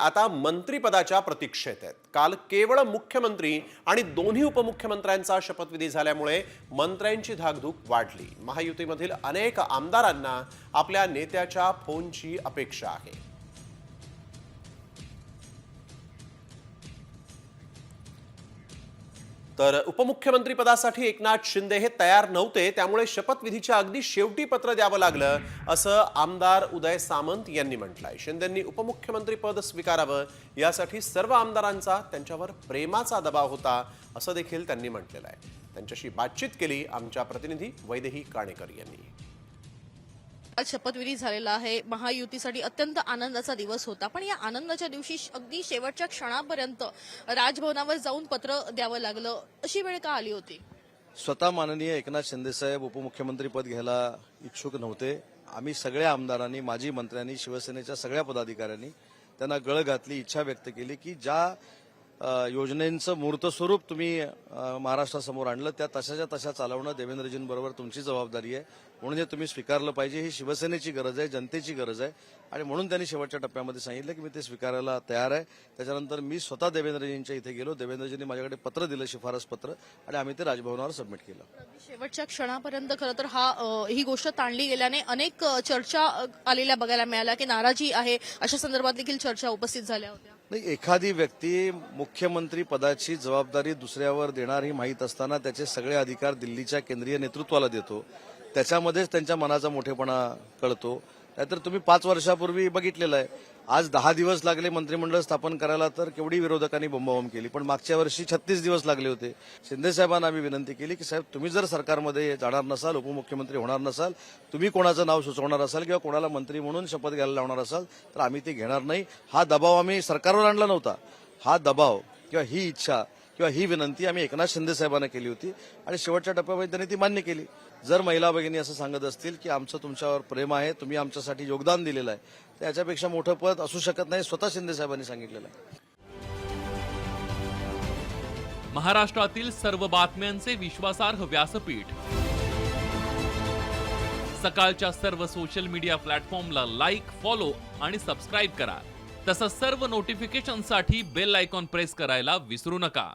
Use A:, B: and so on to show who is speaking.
A: आता मंत्रिपदाच्या प्रतीक्षेत आहेत. काल केवळ मुख्यमंत्री आणि दोन्ही उपमुख्यमंत्र्यांचा शपथविधी झाल्यामुळे मंत्र्यांची धाकधूक वाढली. महायुतीमधील अनेक आमदारांना आपल्या नेत्याच्या फोनची अपेक्षा आहे. तर उपमुख्यमंत्री पदासाठी एकनाथ शिंदे हे तयार नव्हते त्यामुळे शपथविधीच्या अगदी शेवटी पत्र द्यावं लागलं असं आमदार उदय सामंत यांनी म्हटलंय. शिंदेंनी उपमुख्यमंत्री पद स्वीकारावं यासाठी सर्व आमदारांचा त्यांच्यावर प्रेमाचा दबाव होता असं देखील त्यांनी म्हटलेलं आहे. त्यांच्याशी बातचीत केली आमच्या प्रतिनिधी वैदेही काणेकर यांनी.
B: शपथविधी झालेला आहे. महायुतीसाठी अत्यंत आनंदाचा दिवस होता. पण या आनंदाच्या दिवशी अगदी शेवटच्या क्षणापर्यंत राजभवनावर जाऊन पत्र द्यावं लागलं. अशी वेळ का आली होती?
C: स्वतः माननीय एकनाथ शिंदेसाहेब उपमुख्यमंत्री पद घ्यायला इच्छुक नव्हते. आम्ही सगळ्या आमदारांनी माजी मंत्र्यांनी शिवसेनेच्या सगळ्या पदाधिकाऱ्यांनी त्यांना गळ घातली इच्छा व्यक्त केली की ज्या योजनेचं मूर्त मूर्तस्वरूप तुम्ही महाराष्ट्रासमोर आणलं. त्या तशाच्या तशा चालवणं देवेंद्रजींबरोबर तुमची जबाबदारी आहे. म्हणून हे तुम्ही स्वीकारलं पाहिजे. ही शिवसेनेची गरज आहे जनतेची गरज आहे. आणि म्हणून त्यांनी शेवटच्या टप्प्यामध्ये सांगितलं की मी ते स्वीकारायला तयार आहे. त्याच्यानंतर मी स्वतः देवेंद्रजींच्या इथे गेलो. देवेंद्रजींनी माझ्याकडे पत्र दिलं शिफारस पत्र. आणि आम्ही ते राजभवनावर सबमिट केलं.
B: शेवटच्या क्षणापर्यंत खरं तर हा ही गोष्ट ताणली गेल्याने अनेक चर्चा आलेल्या बघायला मिळाल्या की नाराजी आहे. अशा संदर्भात देखील चर्चा उपस्थित झाल्या होत्या.
C: नाही एखादी व्यक्ती मुख्यमंत्री पदाची जबाबदारी दुसऱ्यावर देणार ही माहीत असताना त्याचे सगळे अधिकार दिल्लीच्या केंद्रीय नेतृत्वाला देतो. त्याच्यामध्येच त्यांच्या मनाचा मोठेपणा कळतो. नाहीतर तुम्ही पाच वर्षापूर्वी बघितलेलं आहे. आज दहा दिवस लागले मंत्रिमंडळ स्थापन करायला तर केवढी विरोधकांनी बोंबाबोंब केली. पण मागच्या वर्षी छत्तीस दिवस लागले होते. शिंदे साहेबांना आम्ही विनंती केली की साहेब तुम्ही जर सरकारमध्ये जाणार नसाल उपमुख्यमंत्री होणार नसाल तुम्ही कोणाचं नाव सुचवणार असाल किंवा कोणाला मंत्री म्हणून शपथ घ्यायला लावणार असाल तर आम्ही ते घेणार नाही. हा दबाव आम्ही सरकारवर आणला नव्हता. हा दबाव किंवा ही इच्छा किंवा ही विनंती आम्ही एकनाथ शिंदे साहेबांना केली होती आणि शेवटच्या टप्प्यामध्ये त्यांनी ती मान्य केली. जर महिला भगिनी असं सांगत असतील की आमचं तुमच्यावर प्रेम आहे तुम्ही आमच्यासाठी योगदान दिलेलं आहे तर याच्यापेक्षा मोठं पद असू शकत नाही स्वतः शिंदे साहेबांनी सांगितलेलं आहे.
D: महाराष्ट्रातील सर्व बातम्यांचे विश्वासार्ह व्यासपीठ. सकाळच्या सर्व सोशल मीडिया प्लॅटफॉर्मला लाईक फॉलो आणि सबस्क्राईब करा. तसंच सर्व नोटिफिकेशनसाठी बेल आयकॉन प्रेस करायला विसरू नका.